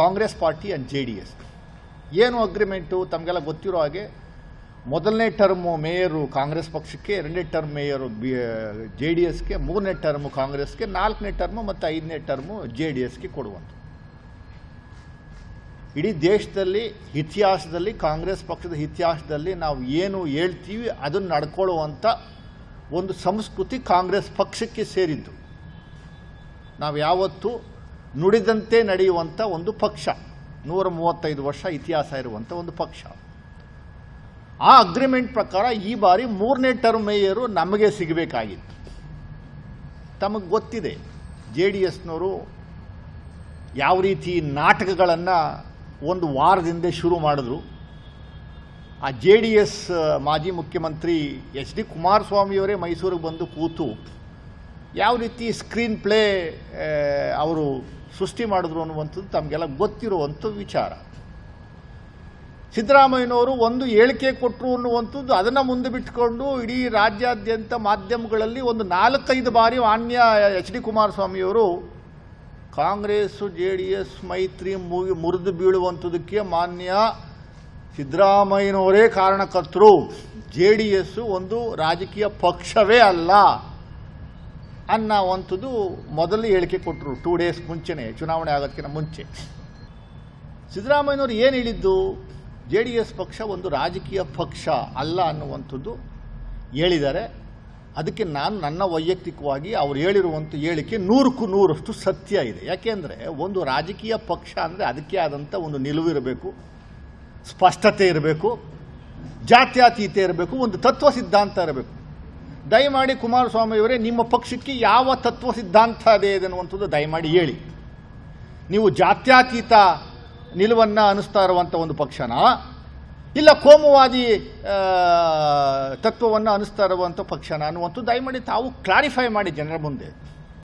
Congress party and J D S ಏನು agreement ತಮಗೆಲ್ಲ ಗೊತ್ತಿರೋ ಹಾಗೆ ಮೊದಲನೇ ಟರ್ಮು ಮೇಯರು ಕಾಂಗ್ರೆಸ್ ಪಕ್ಷಕ್ಕೆ, ಎರಡನೇ term mayor B J D ಎಸ್ಗೆ ಮೂರನೇ ಟರ್ಮು ಕಾಂಗ್ರೆಸ್ಗೆ, ನಾಲ್ಕನೇ ಟರ್ಮು ಮತ್ತು ಐದನೇ ಟರ್ಮು ಜೆ ಡಿ ಎಸ್ಗೆ ಕೊಡುವಂಥ ಇಡೀ ದೇಶದಲ್ಲಿ ಇತಿಹಾಸದಲ್ಲಿ, ಕಾಂಗ್ರೆಸ್ ಪಕ್ಷದ ಇತಿಹಾಸದಲ್ಲಿ ನಾವು ಏನು ಹೇಳ್ತೀವಿ ಅದನ್ನು ನಡ್ಕೊಳ್ಳುವಂಥ ಒಂದು ಸಂಸ್ಕೃತಿ ಕಾಂಗ್ರೆಸ್ ಪಕ್ಷಕ್ಕೆ ಸೇರಿದ್ದು. ನಾವು ಯಾವತ್ತೂ ನುಡಿದಂತೆ ನಡೆಯುವಂಥ ಒಂದು ಪಕ್ಷ. ನೂರ ಮೂವತ್ತೈದು ವರ್ಷ ಇತಿಹಾಸ ಇರುವಂಥ ಒಂದು ಪಕ್ಷ. ಆ ಅಗ್ರಿಮೆಂಟ್ ಪ್ರಕಾರ ಈ ಬಾರಿ ಮೂರನೇ ಟರ್ಮ್ ಮೇಯರು ನಮಗೆ ಸಿಗಬೇಕಾಗಿತ್ತು. ತಮಗೆ ಗೊತ್ತಿದೆ, ಜೆ ಡಿ ಎಸ್ನವರು ಯಾವ ರೀತಿ ನಾಟಕಗಳನ್ನು ಒಂದು ವಾರದಿಂದ ಶುರು ಮಾಡಿದ್ರು. ಆ ಜೆ ಡಿ ಎಸ್ ಮಾಜಿ ಮುಖ್ಯಮಂತ್ರಿ ಎಚ್ ಡಿ ಕುಮಾರಸ್ವಾಮಿಯವರೇ ಮೈಸೂರಿಗೆ ಬಂದು ಕೂತು ಯಾವ ರೀತಿ ಸ್ಕ್ರೀನ್ ಪ್ಲೇ ಅವರು ಸೃಷ್ಟಿ ಮಾಡಿದ್ರು ಅನ್ನುವಂಥದ್ದು ತಮಗೆಲ್ಲ ಗೊತ್ತಿರುವಂಥ ವಿಚಾರ. ಸಿದ್ದರಾಮಯ್ಯನವರು ಒಂದು ಹೇಳಿಕೆ ಕೊಟ್ಟರು ಅನ್ನುವಂಥದ್ದು ಅದನ್ನು ಮುಂದೆ ಬಿಟ್ಟುಕೊಂಡು ಇಡೀ ರಾಜ್ಯಾದ್ಯಂತ ಮಾಧ್ಯಮಗಳಲ್ಲಿ ಒಂದು ನಾಲ್ಕೈದು ಬಾರಿ ಮಾನ್ಯ ಎಚ್ ಡಿ ಕುಮಾರಸ್ವಾಮಿಯವರು ಕಾಂಗ್ರೆಸ್ಸು ಜೆ ಡಿ ಎಸ್, ಮೈತ್ರಿ ಮುಗಿ ಮುರಿದು ಬೀಳುವಂಥದಕ್ಕೆ ಮಾನ್ಯ ಸಿದ್ದರಾಮಯ್ಯನವರೇ ಕಾರಣಕರ್ತರು. ಜೆ ಡಿ ಎಸ್ಸು ಒಂದು ರಾಜಕೀಯ ಪಕ್ಷವೇ ಅಲ್ಲ. ಅನ್ನೋವಂಥದ್ದು ಮೊದಲು ಹೇಳಿಕೆ ಕೊಟ್ಟರು ಟೂ ಡೇಸ್ ಮುಂಚೆನೇ, ಚುನಾವಣೆ ಆಗೋದಕ್ಕಿಂತ ಮುಂಚೆ. ಸಿದ್ದರಾಮಯ್ಯನವರು ಏನು ಹೇಳಿದ್ದು? ಜೆ ಡಿ ಎಸ್ ಪಕ್ಷ ಒಂದು ರಾಜಕೀಯ ಪಕ್ಷ ಅಲ್ಲ ಅನ್ನುವಂಥದ್ದು ಹೇಳಿದ್ದಾರೆ. ಅದಕ್ಕೆ ನಾನು ನನ್ನ ವೈಯಕ್ತಿಕವಾಗಿ ಅವ್ರು ಹೇಳಿರುವಂಥ ಹೇಳಿಕೆ ನೂರಕ್ಕೂ ನೂರಷ್ಟು ಸತ್ಯ ಇದೆ. ಯಾಕೆಂದರೆ ಒಂದು ರಾಜಕೀಯ ಪಕ್ಷ ಅಂದರೆ ಅದಕ್ಕೆ ಆದಂಥ ಒಂದು ನಿಲುವು ಇರಬೇಕು, ಸ್ಪಷ್ಟತೆ ಇರಬೇಕು, ಜಾತ್ಯತೀತೆ ಇರಬೇಕು, ಒಂದು ತತ್ವ ಸಿದ್ಧಾಂತ ಇರಬೇಕು. ದಯಮಾಡಿ ಕುಮಾರಸ್ವಾಮಿಯವರೇ, ನಿಮ್ಮ ಪಕ್ಷಕ್ಕೆ ಯಾವ ತತ್ವ ಸಿದ್ಧಾಂತ ಇದೆ ಅನ್ನುವಂಥದ್ದು ದಯಮಾಡಿ ಹೇಳಿ. ನೀವು ಜಾತ್ಯಾತೀತ ನಿಲುವನ್ನು ಅನಿಸ್ತಾ ಇರುವಂಥ ಒಂದು ಪಕ್ಷನ? ಇಲ್ಲ ಕೋಮುವಾದಿ ತತ್ವವನ್ನು ಅನಿಸ್ತಾ ಇರುವಂಥ ಪಕ್ಷನ ಅನ್ನುವಂಥದ್ದು ದಯಮಾಡಿ ತಾವು ಕ್ಲಾರಿಫೈ ಮಾಡಿ ಜನರ ಮುಂದೆ.